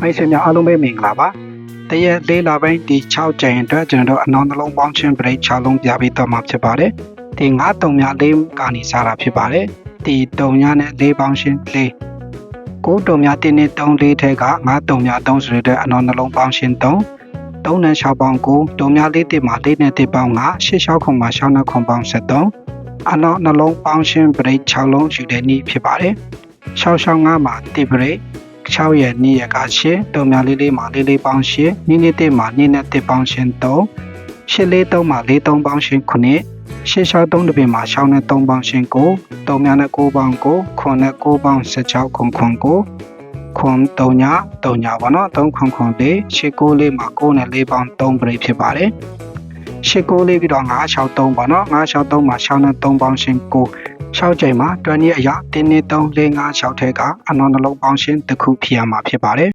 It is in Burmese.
မိတ်ဆွေများအားလုံးပဲမင်္ဂလာပါတရက်လေးလာပိုင်းဒီ6ကြိမ်အတွက်ကျွန်တော်တို့အနောင်နှလုံးပေါင်းခြင်း break 6လုံးပြပြီးတော့မှာဖြစ်ပါတယ်ဒီ9တုံများ၄ကနေစားတာဖြစ်ပါတယ်ဒီတုံများနဲ့၄ပေါင်းခြင်း၄9တုံများတင်းနဲ့3လေးထဲက9တုံများ3ဆိုတဲ့အတွက်အနောင်နှလုံးပေါင်းခြင်း3 3နဲ့6ပေါင်း9တုံများ၄တစ်မှာ၄နဲ့တစ်ပေါင်း9 8 6ခုမှာ6နဲ့ခုပေါင်း73အနောက်နှလုံးပေါင်းခြင်း break 6လုံးယူတဲ့နည်းဖြစ်ပါတယ်665မှာတစ် break 6ရက်နေ့ရက်က8တုံများလေးလေးမှာလေးလေးပေါင်း8နေ့နေ့တစ်မှာနေ့နဲ့တစ်ပေါင်းရှင်3 8လေး3မှာ4 3ပေါင်းရှင်9 8 6 3တပင်မှာ6နဲ့3ပေါင်းရှင်9တုံများနဲ့9ပေါင်း9ခွန်နဲ့9ပေါင်း16ခွန်ခွန်9ခွန်3ည3ညပါနော်3ခွန်ခွန်လေး8 9လေးမှာ9နဲ့4ပေါင်း3ပရိဖြစ်ပါတယ်8 9လေးပြီးတော့9 6 3ပါနော်9 6 3မှာ6နဲ့3ပေါင်းရှင်9 6ချိန်မှာ20အရာ1 2 3 4 5 6ထဲကအနောင်နှလုံးပေါင်းရှင်းတစ်ခုဖြစ်ရမှာဖြစ်ပါတယ်